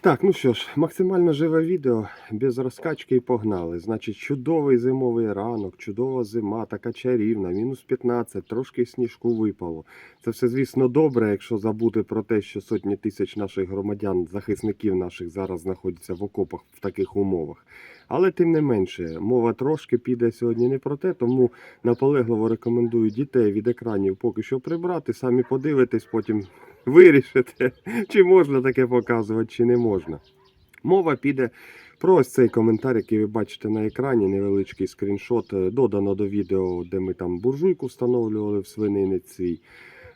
Так, ну що ж, максимально живе відео, без розкачки і погнали. Значить, чудовий зимовий ранок, чудова зима, така чарівна, мінус 15, трошки сніжку випало. Це все, звісно, добре, якщо забути про те, що сотні тисяч наших громадян, захисників наших зараз знаходяться в окопах в таких умовах. Але тим не менше, мова трошки піде сьогодні не про те, тому наполегливо рекомендую дітей від екранів поки що прибрати, самі подивитесь, потім вирішите, чи можна таке показувати, чи не можна. Мова піде про ось цей коментар, який ви бачите на екрані, невеличкий скріншот, е, додано до відео, де ми там буржуйку встановлювали в свининець свій.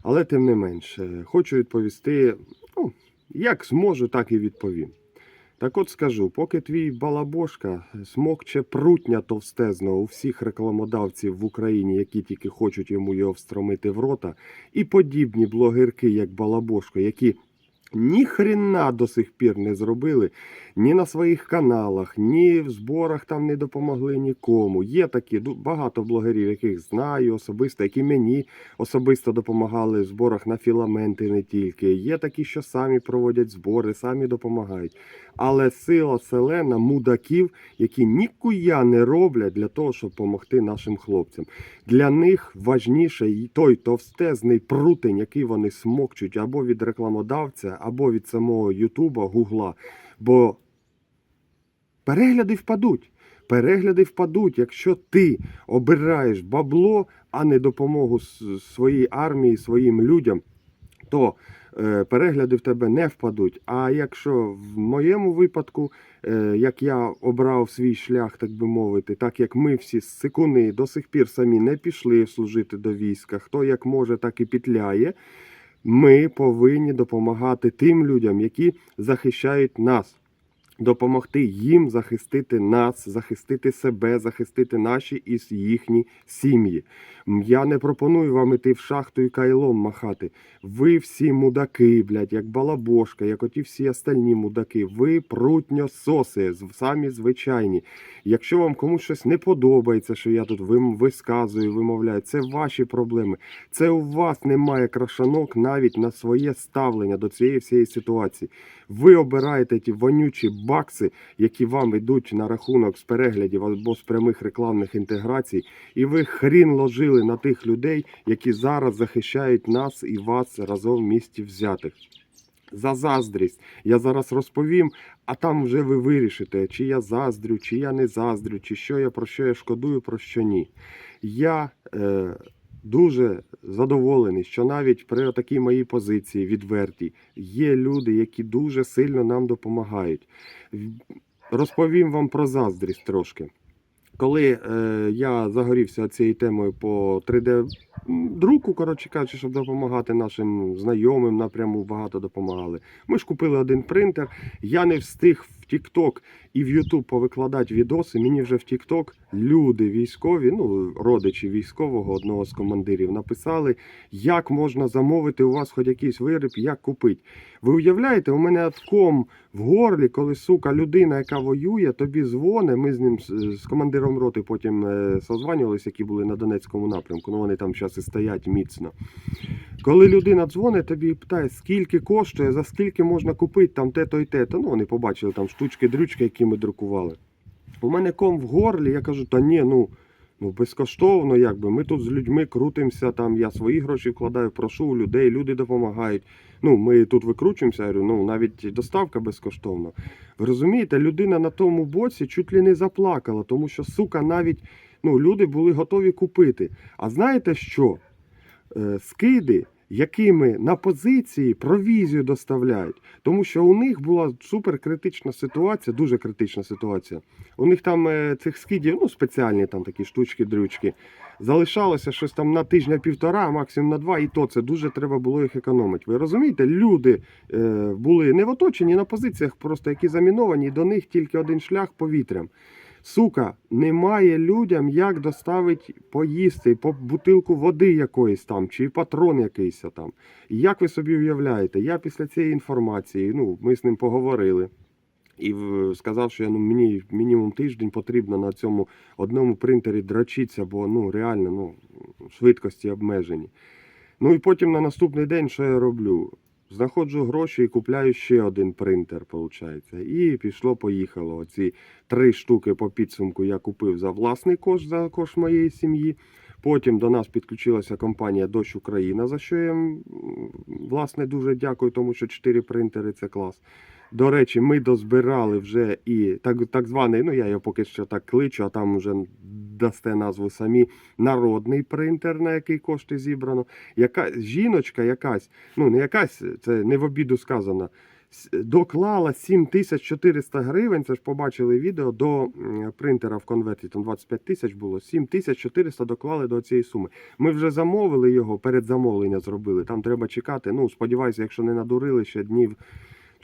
Але тим не менш, е, хочу відповісти, ну, як зможу, так і відповім. Так от скажу, поки твій балабошка смокче прутня товстезного у всіх рекламодавців в Україні, які тільки хочуть йому його встромити в рота, і подібні блогерки, як Балабошко, які ні хрена до сих пір не зробили, ні на своїх каналах, ні в зборах там не допомогли нікому. Є такі багато блогерів, яких знаю особисто, які мені особисто допомагали в зборах на філаменти не тільки. Є такі, що самі проводять збори, самі допомагають. Але сила селена мудаків, які нікуя не роблять для того, щоб допомогти нашим хлопцям. Для них важніше той товстезний прутень, який вони смокчуть або від рекламодавця, або від самого Ютуба, Гугла. Бо перегляди впадуть. Перегляди впадуть, якщо ти обираєш бабло, а не допомогу своїй армії, своїм людям, то е, перегляди в тебе не впадуть. А якщо в моєму випадку, як я обрав свій шлях, так би мовити, так як ми всі з сикуни до сих пір самі не пішли служити до війська, хто як може, так і пітляє. Ми повинні допомагати тим людям, які захищають нас. Допомогти їм захистити нас, захистити себе, захистити наші і їхні сім'ї. Я не пропоную вам іти в шахту і кайлом махати. Ви всі мудаки, блядь, як балабошка, як оті всі остальні мудаки. Ви прутньососи, з- самі звичайні. Якщо вам комусь щось не подобається, що я тут висказую, вимовляю, це ваші проблеми. Це у вас немає крашанок навіть на своє ставлення до цієї всієї ситуації. Ви обираєте ті вонючі бакси, які вам йдуть на рахунок з переглядів або з прямих рекламних інтеграцій, і ви хрін ложили на тих людей, які зараз захищають нас і вас разом в місті взятих. За заздрість я зараз розповім, а там вже ви вирішите, чи я заздрю, чи я не заздрю, чи що я про що я шкодую, про що ні. Я е, дуже задоволений, що навіть при такій моїй позиції відвертій є люди, які дуже сильно нам допомагають. Розповім вам про заздрість трошки. Коли е, я загорівся цією темою по 3D друку, коротше кажучи, щоб допомагати нашим знайомим, напряму багато допомагали. Ми ж купили один принтер. Я не встиг в TikTok і в YouTube повикладати відоси. Мені вже в TikTok люди військові, ну родичі військового, одного з командирів, написали, як можна замовити у вас хоч якийсь виріб, як купити. Ви уявляєте, у мене ком в горлі, коли сука людина, яка воює, тобі дзвоне. Ми з ним з- командиром роти потім е, созванювалися, які були на Донецькому напрямку. Ну вони там зараз і стоять міцно. Коли людина дзвонить, тобі питає, скільки коштує, за скільки можна купити там те-то і те-то. Ну вони побачили там штучки-дрючки, які ми друкували. У мене ком в горлі, я кажу, та ні, ну. Ну, безкоштовно, якби. Ми тут з людьми крутимося, там я свої гроші вкладаю, прошу у людей, люди допомагають. Ну, ми тут викручуємося, я говорю, ну навіть доставка безкоштовна. Ви розумієте, людина на тому боці чуть ли не заплакала, тому що, сука, навіть ну, люди були готові купити. А знаєте що? Е, скиди, якими на позиції провізію доставляють. Тому що у них була суперкритична ситуація, дуже критична ситуація. У них там е, цих скидів, ну спеціальні там такі штучки-дрючки. Залишалося щось там на тижня-півтора, максимум на два, і то це дуже треба було їх економити. Ви розумієте, люди е, були не в оточенні на позиціях, просто які заміновані, і до них тільки один шлях повітрям. Сука, немає людям, як доставити поїсти по бутилку води якоїсь там, чи патрон якийсь там. Як ви собі уявляєте, я після цієї інформації, ну, ми з ним поговорили. І сказав, що я, ну, мені мінімум тиждень потрібно на цьому одному принтері дрочитися, бо ну, реально ну, швидкості обмежені. Ну і потім на наступний день, що я роблю? Знаходжу гроші і купляю ще один принтер, виходить. І пішло, поїхало. Оці три штуки по підсумку я купив за власний кошт, за кошт моєї сім'ї. Потім до нас підключилася компанія Дощ Україна, за що я власне дуже дякую, тому що чотири принтери це клас. До речі, ми дозбирали вже і так, так званий, ну я його поки що так кличу, а там вже дасте назву самі народний принтер, на який кошти зібрано. Яка жіночка якась, ну не якась, це не в обіду сказано. Доклала 7400 гривень, це ж побачили відео до принтера в конверті, там 25 тисяч було, 7400 доклали до цієї суми. Ми вже замовили його, передзамовлення зробили. Там треба чекати. Ну, сподіваюся, якщо не надурили ще днів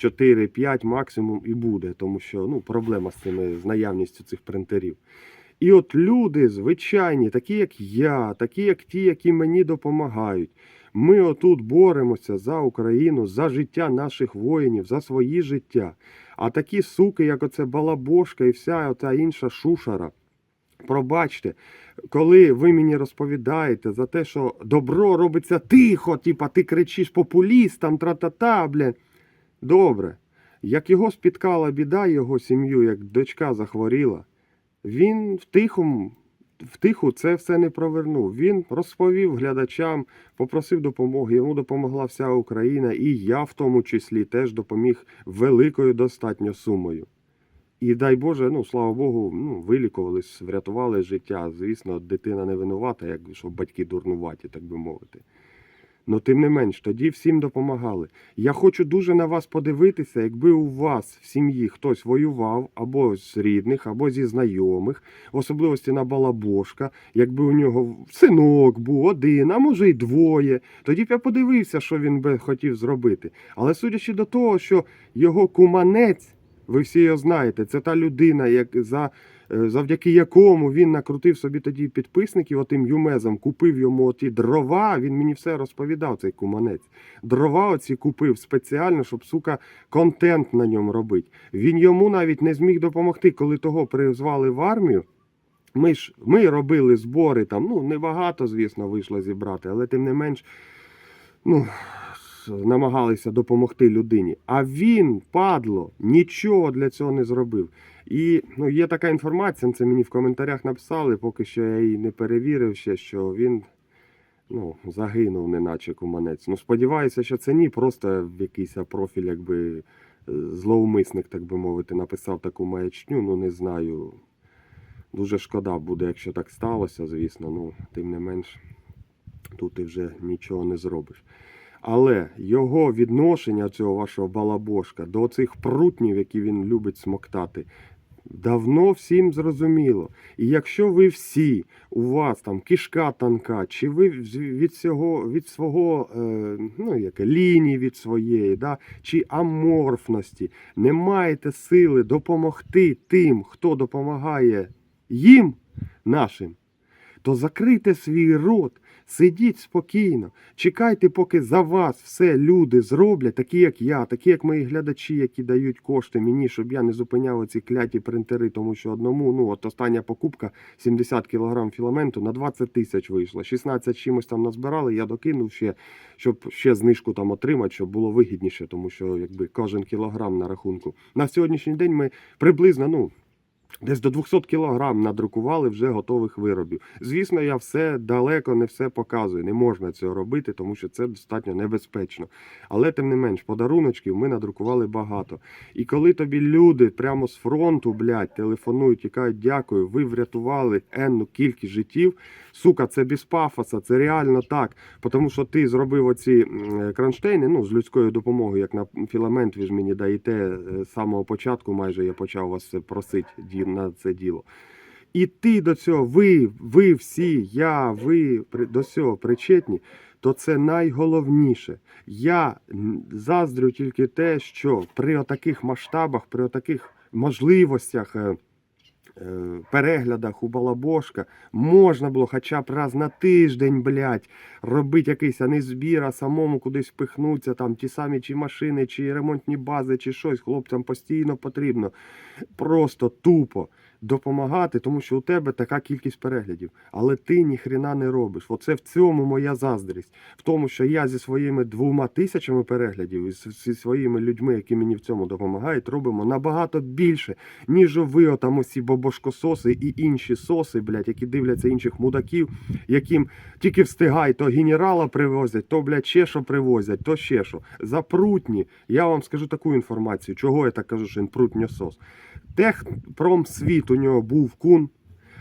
4-5 максимум і буде, тому що ну, проблема з цими з наявністю цих принтерів. І от люди звичайні, такі як я, такі як ті, які мені допомагають. Ми отут боремося за Україну, за життя наших воїнів, за свої життя. А такі суки, як оце Балабошка і вся оця інша шушара. Пробачте, коли ви мені розповідаєте за те, що добро робиться тихо, типа ти кричиш популістам, тра-та-та, бля. Добре. Як його спіткала біда, його сім'ю, як дочка захворіла, він в тихому, в це все не провернув. Він розповів глядачам, попросив допомоги. Йому допомогла вся Україна, і я в тому числі теж допоміг великою достатньо сумою. І дай Боже, ну слава Богу, ну, вилікувались, врятували життя. Звісно, дитина не винувата, як що батьки дурнуваті, так би мовити. Ну, тим не менш, тоді всім допомагали. Я хочу дуже на вас подивитися, якби у вас в сім'ї хтось воював або з рідних, або зі знайомих, в особливості на Балабошка, якби у нього синок був один, а може й двоє. Тоді б я подивився, що він би хотів зробити. Але судячи до того, що його куманець, ви всі його знаєте, це та людина, як за, завдяки якому він накрутив собі тоді підписників отим юмезом, купив йому оті дрова. Він мені все розповідав, цей куманець. Дрова оці купив спеціально, щоб сука контент на ньому робити. Він йому навіть не зміг допомогти, коли того призвали в армію. Ми ж ми робили збори там, ну небагато, звісно, вийшло зібрати, але тим не менш, ну, намагалися допомогти людині. А він, падло, нічого для цього не зробив. І ну, є така інформація, це мені в коментарях написали, поки що я її не перевірив ще, що він ну, загинув, неначе куманець. Ну, сподіваюся, що це ні, просто якийсь профіль, якби е, зловмисник, так би мовити, написав таку маячню, ну не знаю. Дуже шкода буде, якщо так сталося, звісно. Ну, тим не менш, тут ти вже нічого не зробиш. Але його відношення цього вашого балабошка до цих прутнів, які він любить смоктати, давно всім зрозуміло. І якщо ви всі, у вас там кишка тонка, чи ви від, цього, від свого е, ну, яке, лінії від своєї, да, чи аморфності, не маєте сили допомогти тим, хто допомагає їм нашим, то закрийте свій рот, сидіть спокійно, чекайте, поки за вас все люди зроблять, такі як я, такі як мої глядачі, які дають кошти мені, щоб я не зупиняв ці кляті принтери, тому що одному, ну от остання покупка 70 кг філаменту на 20 тисяч вийшла. 16 чимось там назбирали, я докинув ще, щоб ще знижку там отримати, щоб було вигідніше, тому що якби кожен кілограм на рахунку. На сьогоднішній день ми приблизно, ну. Десь до 200 кілограм надрукували вже готових виробів. Звісно, я все далеко не все показую. Не можна цього робити, тому що це достатньо небезпечно. Але тим не менш, подаруночків ми надрукували багато. І коли тобі люди прямо з фронту, блядь, телефонують і кажуть, дякую, ви врятували енну кількість життів. Сука, це без пафоса, це реально так. Тому що ти зробив оці м, кронштейни, ну, з людською допомогою, як на філамент, ви ж мені даєте е, з самого початку, майже я почав вас просити на це діло. І ти до цього, ви, ви всі, я, ви до цього причетні, то це найголовніше. Я заздрю тільки те, що при отаких масштабах, при отаких можливостях. Е, Переглядах у Балабошка можна було хоча б раз на тиждень, блядь, робити якийсь а не збір, а самому кудись впихнутися, там ті самі чи машини, чи ремонтні бази, чи щось. Хлопцям постійно потрібно. Просто тупо. Допомагати, тому що у тебе така кількість переглядів. Але ти ніхрена не робиш. Оце в цьому моя заздрість. В тому, що я зі своїми двома тисячами переглядів і зі своїми людьми, які мені в цьому допомагають, робимо набагато більше, ніж ви отам усі бобошкососи і інші соси, блядь, які дивляться інших мудаків, яким тільки встигай, то генерала привозять, то, блядь, ще що привозять, то ще що. Запрутні. Я вам скажу таку інформацію, чого я так кажу, що він прутньосос. Техпромсвіт у нього був кун.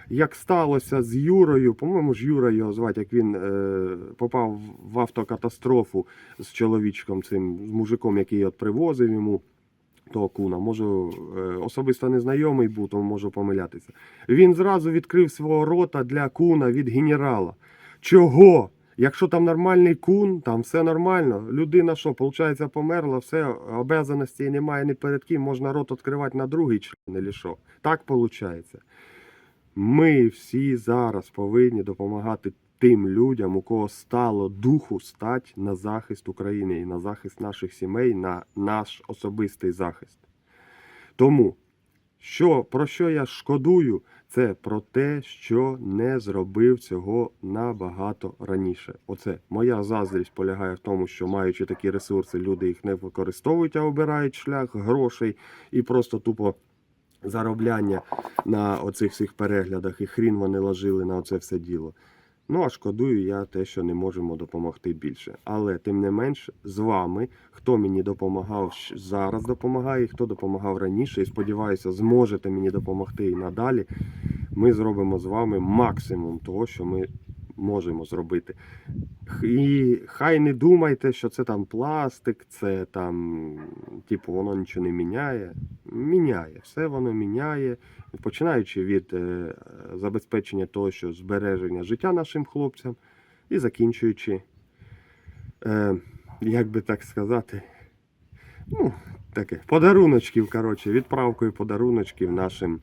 Як сталося з Юрою, по-моєму ж Юра його звати, як він е, попав в автокатастрофу з чоловічком цим, з мужиком, який от привозив йому того куна. Можу е, особисто незнайомий був, тому можу помилятися. Він зразу відкрив свого рота для куна від генерала. Чого? Якщо там нормальний кун, там все нормально. Людина що, виходить, померла, все, обязаностей немає ні перед ким, можна рот відкривати на другий член, чи що. Так виходить. Ми всі зараз повинні допомагати тим людям, у кого стало духу стать на захист України і на захист наших сімей, на наш особистий захист. Тому, що, про що я шкодую, це про те, що не зробив цього набагато раніше. Оце моя заздрість полягає в тому, що маючи такі ресурси, люди їх не використовують, а обирають шлях грошей і просто тупо заробляння на оцих всіх переглядах, і хрін вони ложили на оце все діло. Ну, а шкодую я те, що не можемо допомогти більше. Але тим не менш, з вами, хто мені допомагав зараз, допомагає, хто допомагав раніше, і сподіваюся, зможете мені допомогти і надалі. Ми зробимо з вами максимум того, що ми можемо зробити. І хай не думайте, що це там пластик, це там, типу, воно нічого не міняє. Міняє, все воно міняє, починаючи від е, забезпечення того, що збереження життя нашим хлопцям, і закінчуючи, е, як би так сказати, ну, таке, подаруночків, коротше, відправкою подаруночків нашим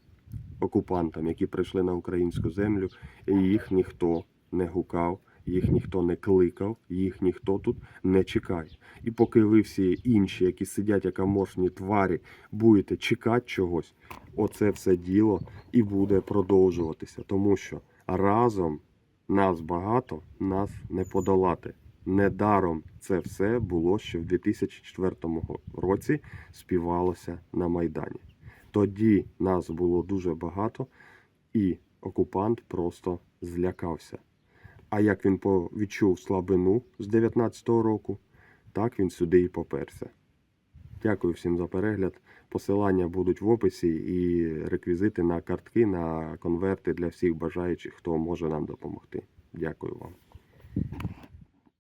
окупантам, які прийшли на українську землю, і їх ніхто не гукав, їх ніхто не кликав, їх ніхто тут не чекає. І поки ви всі інші, які сидять як аморфні тварі, будете чекати чогось, оце все діло і буде продовжуватися. Тому що разом нас багато, нас не подолати. Недаром це все було ще в 2004 році співалося на Майдані. Тоді нас було дуже багато, і окупант просто злякався. А як він відчув слабину з 19-го року, так він сюди і поперся. Дякую всім за перегляд. Посилання будуть в описі і реквізити на картки, на конверти для всіх бажаючих, хто може нам допомогти. Дякую вам.